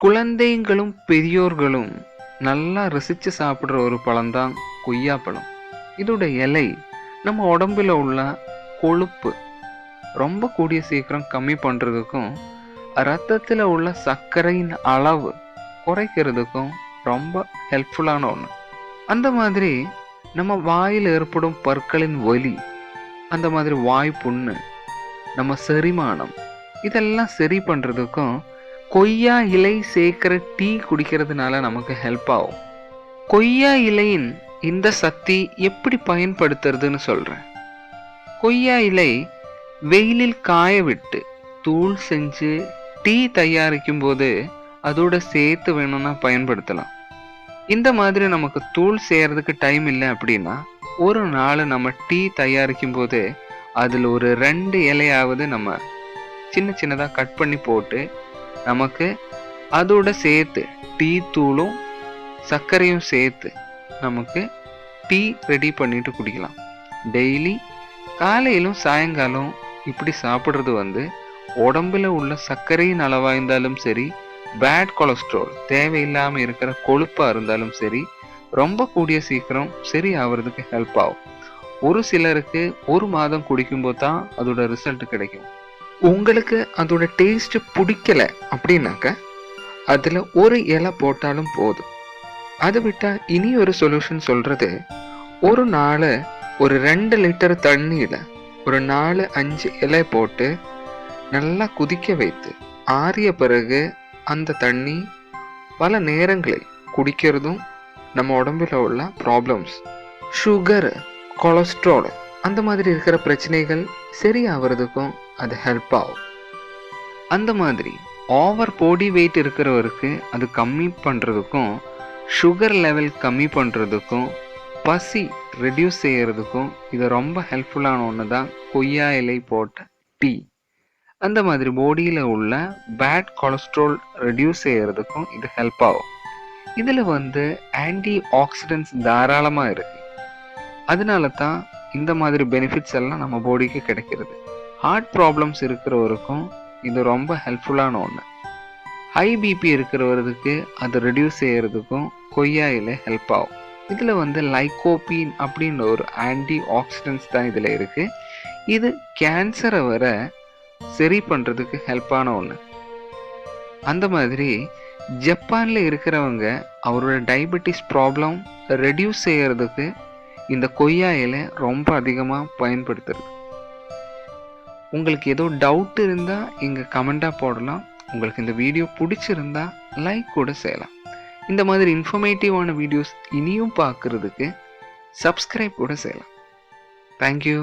குழந்தைங்களும் பெரியோர்களும் நல்லா ரசித்து சாப்பிட்ற ஒரு பழம்தான் கொய்யாப்பழம். இதோட இலை நம்ம உடம்புல உள்ள கொழுப்பு ரொம்ப கூடிய சீக்கிரம் கம்மி பண்ணுறதுக்கும் ரத்தத்தில் உள்ள சர்க்கரையின் அளவு குறைக்கிறதுக்கும் ரொம்ப ஹெல்ப்ஃபுல்லான ஒன்று அந்த மாதிரி நம்ம வாயில் ஏற்படும் பற்களின் வலி அந்த மாதிரி வாய் புண்ணு நம்ம செரிமானம் இதெல்லாம் சரி பண்ணுறதுக்கும் கொய்யா இலை சேர்க்குற டீ குடிக்கிறதுனால நமக்கு ஹெல்ப் ஆகும். கொய்யா இலையின் இந்த சக்தி எப்படி பயன்படுத்துறதுன்னு சொல்கிறேன் கொய்யா இலை வெயிலில் காய விட்டு தூள் செஞ்சு டீ தயாரிக்கும் போது அதோட சேர்த்து வேணும்னா பயன்படுத்தலாம். இந்த மாதிரி நமக்கு தூள் செய்கிறதுக்கு டைம் இல்லை அப்படின்னா ஒரு நாள் நம்ம டீ தயாரிக்கும் போது அதில் ஒரு ரெண்டு இலையாவது நம்ம சின்ன சின்னதாக கட் பண்ணி போட்டு நமக்கு அதோட சேர்த்து டீ தூளும் சர்க்கரையும் சேர்த்து நமக்கு டீ ரெடி பண்ணிட்டு குடிக்கலாம். டெய்லி காலையிலும் சாயங்காலம் இப்படி சாப்பிட்றது வந்து உடம்புல உள்ள சர்க்கரையின் அளவாக இருந்தாலும் சரி பேட் கொலஸ்ட்ரால் தேவையில்லாமல் இருக்கிற கொழுப்பாக இருந்தாலும் சரி ரொம்ப கூடிய சீக்கிரம் சரி ஆகிறதுக்கு ஹெல்ப் ஆகும். ஒரு சிலருக்கு ஒரு மாதம் குடிக்கும்போது தான் அதோட ரிசல்ட் கிடைக்கும். உங்களுக்கு அதோட டேஸ்ட் பிடிக்கல அப்படின்னாக்க அதில் ஒரு இலை போட்டாலும் போதும். அதை விட்டால் இனி ஒரு சொல்யூஷன் சொல்கிறது ஒரு நாள் ஒரு ரெண்டு லிட்டர் தண்ணியில் ஒரு நாலு அஞ்சு இலை போட்டு நல்லா குதிக்க வைத்து ஆறிய பிறகு அந்த தண்ணி பல நேரங்களில் குடிக்கிறதும் நம்ம உடம்பில் உள்ள ப்ராப்ளம்ஸ் சுகர் கொலஸ்ட்ரால் அந்த மாதிரி இருக்கிற பிரச்சனைகள் சரியாகிறதுக்கும் அது ஹெல்ப் ஆகும். அந்த மாதிரி ஓவர் பாடி வெயிட் இருக்கிறவருக்கு அது கம்மி பண்ணுறதுக்கும் சுகர் லெவல் கம்மி பண்ணுறதுக்கும் பசி ரெடியூஸ் செய்கிறதுக்கும் இது ரொம்ப ஹெல்ப்ஃபுல்லான ஒன்று தான் கொய்யா இலை போட்ட டீ அந்த மாதிரி பாடியில் உள்ள பேட் கொலஸ்ட்ரால் ரெடியூஸ் செய்கிறதுக்கும் இது ஹெல்ப் ஆகும். இதில் வந்து ஆன்டி ஆக்சிடென்ட்ஸ் தாராளமாக இருக்கு. அதனால தான் இந்த மாதிரி பெனிஃபிட்ஸ் எல்லாம் நம்ம பாடிக்கு கிடைக்கிறது. ஹார்ட் ப்ராப்ளம்ஸ் இருக்கிறவருக்கும் இது ரொம்ப ஹெல்ப்ஃபுல்லான ஒன்று ஹை பிபி இருக்கிறவருக்கு அதை ரெடியூஸ் செய்கிறதுக்கும் கொய்யா இலை ஹெல்ப் ஆகும். இதில் வந்து லைகோபீன் அப்படின்ற ஒரு ஆன்டி ஆக்சிடென்ட்ஸ் தான் இதில் இருக்குது இது கேன்சரை வர சரி பண்ணுறதுக்கு ஹெல்ப்பான ஒன்று அந்த மாதிரி ஜப்பானில் இருக்கிறவங்க அவரோட டயபெட்டிஸ் ப்ராப்ளம் ரெடியூஸ் செய்கிறதுக்கு இந்த கொய்யா இலை ரொம்ப அதிகமாக பயன்படுத்துறது. உங்களுக்கு ஏதோ டவுட் இருந்தால் இங்கே கமெண்ட்டாக போடலாம். உங்களுக்கு இந்த வீடியோ பிடிச்சிருந்தா லைக் கூட செய்யலாம். இந்த மாதிரி இன்ஃபர்மேட்டிவான வீடியோஸ் இனியும் பார்க்குறதுக்கு சப்ஸ்கிரைப் கூட செய்யலாம். தேங்க்யூ